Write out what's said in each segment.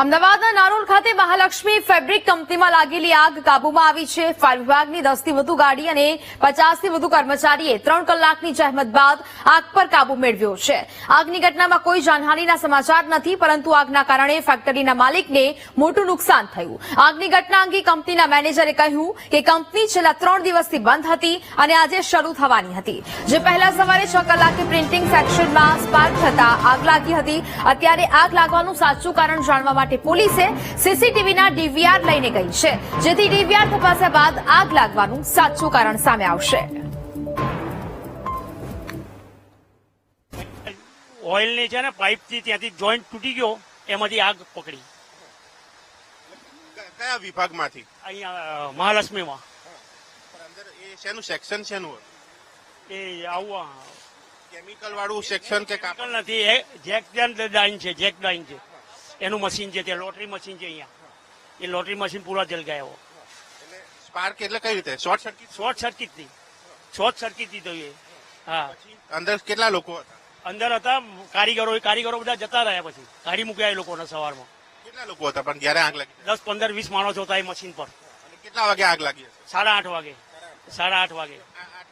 અમદાવાદના નારોલ ખાતે મહાલક્ષ્મી ફેબ્રિક કંપનીમાં લાગેલી આગ કાબુમાં આવી છે. ફાયર વિભાગની દસથી વધુ ગાડી અને પચાસથી વધુ કર્મચારીએ ત્રણ કલાકની જહેમત બાદ આગ પર કાબુ મેળવ્યો છે. આગની ઘટનામાં કોઈ જાનહાનીના સમાચાર નથી, પરંતુ આગના કારણે ફેક્ટરીના માલિકને મોટું નુકસાન થયું. આગની ઘટના અંગે કંપનીના મેનેજરે કહ્યું કે કંપની છેલ્લા ત્રણ દિવસથી બંધ હતી અને આજે શરૂ થવાની હતી. જે પહેલા સવારે છ કલાકે પ્રિન્ટિંગ સેક્શનમાં સ્પાર્ક થતા આગ લાગી હતી. અત્યારે આગ લાગવાનું સાચું કારણ જાણવા માટે પોલીસે સીસીટીવીના ડીવીઆર લઈને ગઈ છે. જેથી ડીવીઆર તપાસ્યા બાદ આગ લાગવાનું સાચું કારણ સામે આવશે. ઓઇલની છે ને પાઇપથી ત્યાંથી જોઈન્ટ તૂટી ગયો એમાંથી આગ પકડી. કયા વિભાગમાંથી? અહીંયા મહાલક્ષ્મી મહાલક્ષ્મીમાં. એ શેનું સેક્શન શેનું એ આવું કેમિકલ વાળું સેક્શન કે કાપડ? નથી એ જેક ડાઇન છે જેક ડાઇન છે. એનું મશીન છે તે લોટરી મશીન છે અહીંયા. એ લોટરી મશીન પૂરા જલ ગયા એટલે સ્પાર્ક એટલે કઈ રીતે? શોર્ટ સર્કિટ શોર્ટ સર્કિટથી શોર્ટ સર્કિટથી થયું એ. હા. અંદર કેટલા લોકો હતા? અંદર હતા કારીગરો. એ કારીગરો બધા જતા રહ્યા પછી. ગાડી મૂક્યા એ લોકોને સવારમાં. કેટલા લોકો હતા? પણ જયારે આગ લાગી? દસ પંદર વીસ માણસો હતા એ મશીન પર. કેટલા વાગે આગ લાગી સાડા આઠ વાગે. સાડા આઠ વાગે.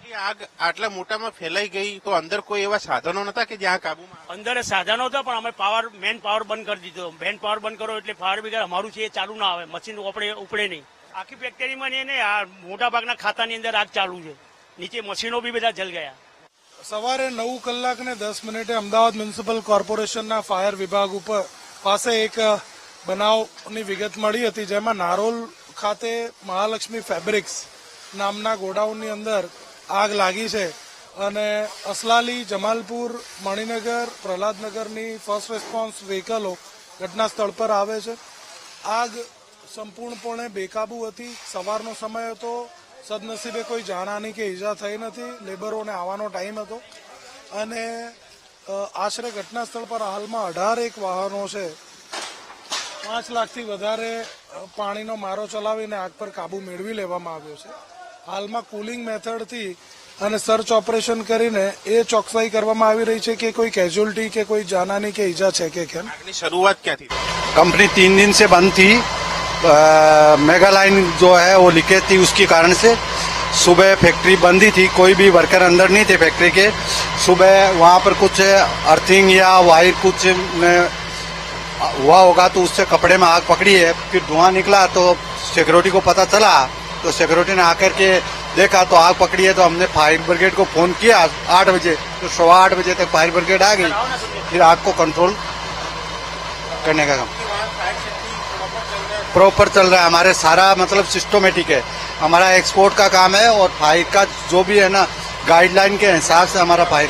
આગ આટલા મોટામાં ફેલાઈ ગઈ તો અંદર કોઈ એવા સાધનો નતા કે જ્યાં કાબુમાં અંદર સાધનો હતા પણ અમે પાવર મેન પાવર બંધ કરી દીધો. મેન પાવર બંધ કરો એટલે ફાયર બ્રિગેડ અમારું છે એ ચાલુ ના આવે. મશીન ઉપડે ઉપડે નહીં. આખી ફેક્ટરીમાં ને એને આ મોટા ભાગના ખાતાની અંદર આગ ચાલુ છે. નીચે મશીનો બી બધા જલ ગયા. સવારે નવ કલાક ને દસ મિનિટે અમદાવાદ મ્યુનિસિપલ કોર્પોરેશનના ફાયર વિભાગ ઉપર પાસે એક બનાવની વિગત મળી હતી જેમાં નારોલ ખાતે મહાલક્ષ્મી ફેબ્રિક્સ નામના ગોડાઉનની અંદર આગ લાગી છે. અને અસલાલી, જમાલપુર, મણિનગર, પ્રહલાદનગરની ફર્સ્ટ રિસ્પોન્સ વ્હીકલો ઘટના સ્થળ પર આવે છે. આગ સંપૂર્ણપણે બેકાબુ હતી. સવારનો સમય હતો. સદનસીબે કોઈ જાનહાની કે ઈજા થઈ નથી. લેબરોને આવવાનો ટાઈમ હતો. અને આશરે ઘટના સ્થળ પર હાલમાં અઢાર એક વાહનો છે. પાંચ લાખથી વધારે પાણીનો મારો ચલાવીને આગ પર કાબુ મેળવી લેવામાં આવ્યો છે. હાલમાં કુલિંગ મેથડથી અને સર્ચ ઓપરેશન કરીને એ ચોકસાઈ કરવામાં આવી રહી છે કે કોઈ કેઝ્યુઅલિટી કે કોઈ જાનહાની કે ઈજા છે કે કેમ આગની શરૂઆત ક્યાંથી થઈ? कंपनी तीन दिन से बंद थी अ, मेगा लाइन जो है वो लीकेज थी उसके कारण से सुबह फैक्ट्री बंद ही थी कोई भी वर्कर अंदर नहीं थे फैक्ट्री के सुबह वहाँ पर कुछ अर्थिंग या वायर कुछ में हुआ होगा तो उससे कपड़े में आग पकड़ी है फिर धुआं निकला तो सिक्योरिटी को पता चला तो सिक्योरिटी ने आकर के देखा तो आग पकड़ी है तो हमने फायर ब्रिगेड को फ़ोन किया आठ बजे। तो सवा आठ बजे तक फायर ब्रिगेड आ गई। फिर आग को कंट्रोल करने का काम। प्रॉपर चल रहा है। हमारे सारा मतलब सिस्टोमेटिक है। हमारा एक्सपोर्ट का काम है और फायर का जो भी है ना गाइडलाइन के हिसाब से हमारा फायर